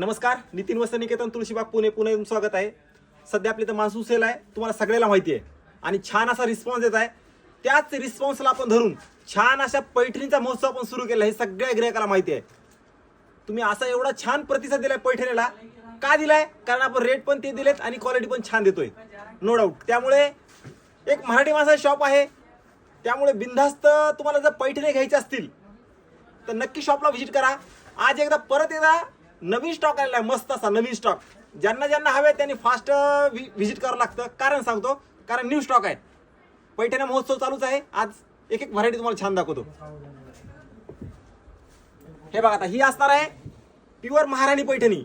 नमस्कार नितीन वस्त निकेतन तुळशीबाग पुणे पुणे स्वागत आहे. सध्या आपली तर मान्सून सेल आहे तुम्हाला सगळ्याला माहिती आहे. आणि छान असा रिस्पॉन्स येत आहे. त्याच रिस्पॉन्सला आपण धरून छान अशा पैठणीचा महोत्सव आपण सुरू केला हे सगळ्या ग्राहकाला माहिती आहे. तुम्ही असा एवढा छान प्रतिसाद दिलाय पैठणीला. का दिलाय? कारण आपण रेट पण ते दिलेत आणि क्वालिटी पण छान देतोय. नो डाऊट त्यामुळे एक मराठी माणसाचा शॉप आहे. त्यामुळे बिनधास्त तुम्हाला जर पैठणी घ्यायचे असतील तर नक्की शॉपला व्हिजिट करा. आज एकदा परत एकदा नवीन स्टॉक आलेला आहे मस्त असा नवीन स्टॉक ज्यांना ज्यांना हवे त्यांनी फास्ट व्हिजिट करावं लागतं. कारण सांगतो कारण न्यू स्टॉक आहे पैठण्या महोत्सव चालूच आहे. आज एक एक व्हरायटी तुम्हाला छान दाखवतो. हे बघा आता ही असणार आहे प्युअर महाराणी पैठणी.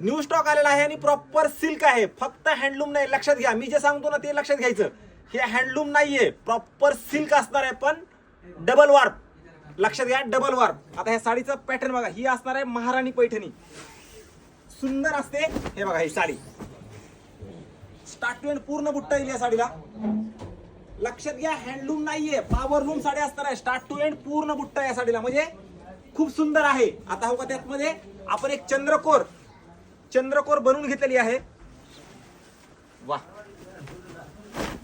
न्यू स्टॉक आलेला आहे आणि प्रॉपर सिल्क आहे. फक्त हँडलूम नाही लक्षात घ्या. मी जे सांगतो ना ते लक्षात घ्यायचं. हे हँडलूम नाहीये. प्रॉपर सिल्क असणार आहे पण डबल वार्प लक्षात घ्या डबल वार्प आता ह्या साडीचं पॅटर्न बघा. ही असणार आहे महाराणी पैठणी. सुंदर असते. हे बघा ही साडी. स्टार्ट टू एंड पूर्ण बुट्टा येईल या साडीला. लक्षात घ्या हँडलूम नाहीये. पॉवर लूम साडी असणार आहे. स्टार्ट टू एंड पूर्ण बुट्टा या साडीला. म्हणजे खूप सुंदर आहे. आता हो का त्यात मध्ये आपण एक चंद्रकोर. चंद्रकोर बनवून घेतलेली आहे. वा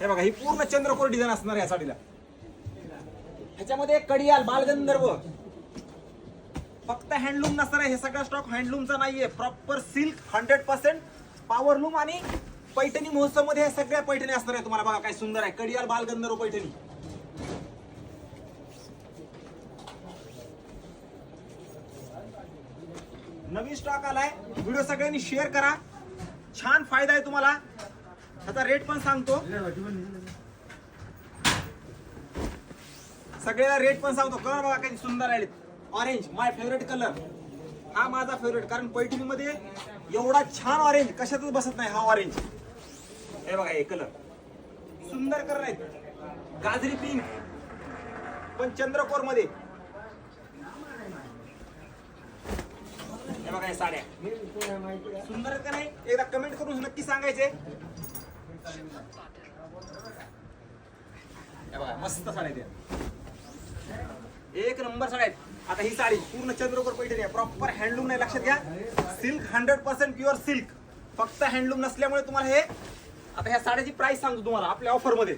हे बघा ही पूर्ण चंद्रकोर डिझाईन असणार आहे या साडीला. ह्याच्यामध्ये कडियाल बालगंधर्व. फक्त हँडलूम नसणार आहे हे सगळा स्टॉक हँडलूमचा नाहीये. Proper silk hundred percent powerloom आणि पैठणी महोत्सवमध्ये सगळ्या पैठणी असणार आहे तुम्हाला बघा काय सुंदर आहे. कडियाल बालगंधर्व पैठणी. नवीन स्टॉक आलाय. व्हिडिओ सगळ्यांनी शेअर करा. छान फायदा आहे तुम्हाला. त्याचा रेट पण सांगतो. सगळ्याला रेट पण सांगतो. कलर बघा किती सुंदर आहे ऑरेंज माय फेवरेट कलर हा माझा फेवरेट कारण पैठणीमध्ये एवढा छान ऑरेंज कशातच बसत नाही हा ऑरेंज हे बघा हे कलर सुंदर कलर आहेत. गाजरी पिंक पण चंद्रकोरमध्ये हे बघा हे साड्या. सुंदर आहेत का नाही? एकदा कमेंट करून नक्की सांगायचे. हे बघा मस्त साड्या आहेत एक नंबर साड्या आहेत आता ही साडी पूर्ण चंद्रगड पैठणी आहे. प्रॉपर हँडलूम नाही लक्षात घ्या. Silk hundred percent pure silk फक्त हँडलूम नसल्यामुळे तुम्हाला हे आता ह्या साड्याची प्राइस सांगतो तुम्हाला आपल्या ऑफरमध्ये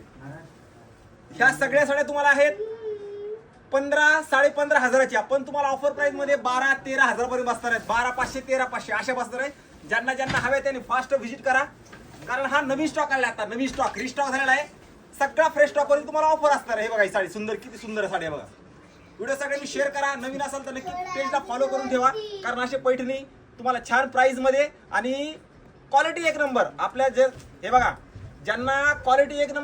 ह्या सगळ्या साड्या तुम्हाला आहेत पंधरा साडे पंधरा हजाराची. पण तुम्हाला ऑफर प्राइसमध्ये बारा तेरा हजार पर्यंत बसणार आहेत. बारा पाचशे तेरा पाचशे अशा बसणार आहेत. ज्यांना ज्यांना हवे त्यांनी फास्ट व्हिजिट करा. कारण हा नवीन स्टॉक आला आता. नवीन स्टॉक रिस्टॉक झालेला आहे. सगळा फ्रेश स्टॉक तुम्हाला ऑफर असणार आहे. हे बघा ही साडी सुंदर किती सुंदर साडी आहे बघा. व्हिडिओ सगळ्यांनी शेअर करा. नवीन असाल तर नक्की पेजला फॉलो करून ठेवा. कारण असे पैठणी तुम्हाला छान प्राईजमध्ये आणि क्वालिटी एक नंबर आपल्या जे हे बघा ज्यांना क्वालिटी एक नंबर